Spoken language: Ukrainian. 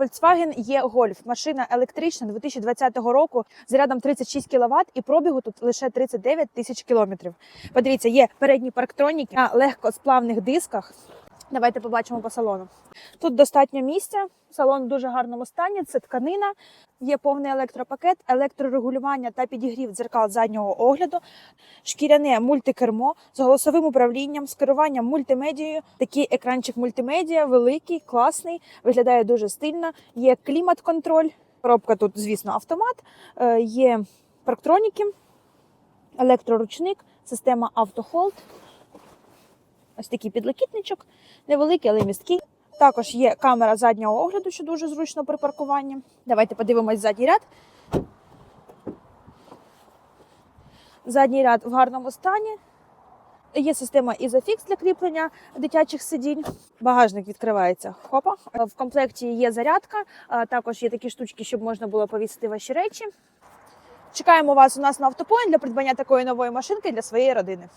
Volkswagen є Golf. Машина електрична 2020 року з рядом 36 кВт і пробігу тут лише 39 тисяч кілометрів. Подивіться, є передні парктроніки на легкосплавних дисках. Давайте побачимо по салону. Тут достатньо місця. Салон в дуже гарному стані. Це тканина, є повний електропакет, електрорегулювання та підігрів дзеркал заднього огляду, шкіряне мультикермо з голосовим управлінням, з керуванням мультимедією. Такий екранчик мультимедіа, великий, класний, виглядає дуже стильно. Є клімат-контроль. Коробка тут, звісно, автомат, Е, є парктроніки, електроручник, система автохолд. Ось такий підлокітничок, невеликий, але місткий. Також є камера заднього огляду, що дуже зручно при паркуванні. Давайте подивимось задній ряд. Задній ряд в гарному стані. Є система Isofix для кріплення дитячих сидінь. Багажник відкривається. Хопа. В комплекті є зарядка, також є такі штучки, щоб можна було повісити ваші речі. Чекаємо вас у нас на автопоінт для придбання такої нової машинки для своєї родини.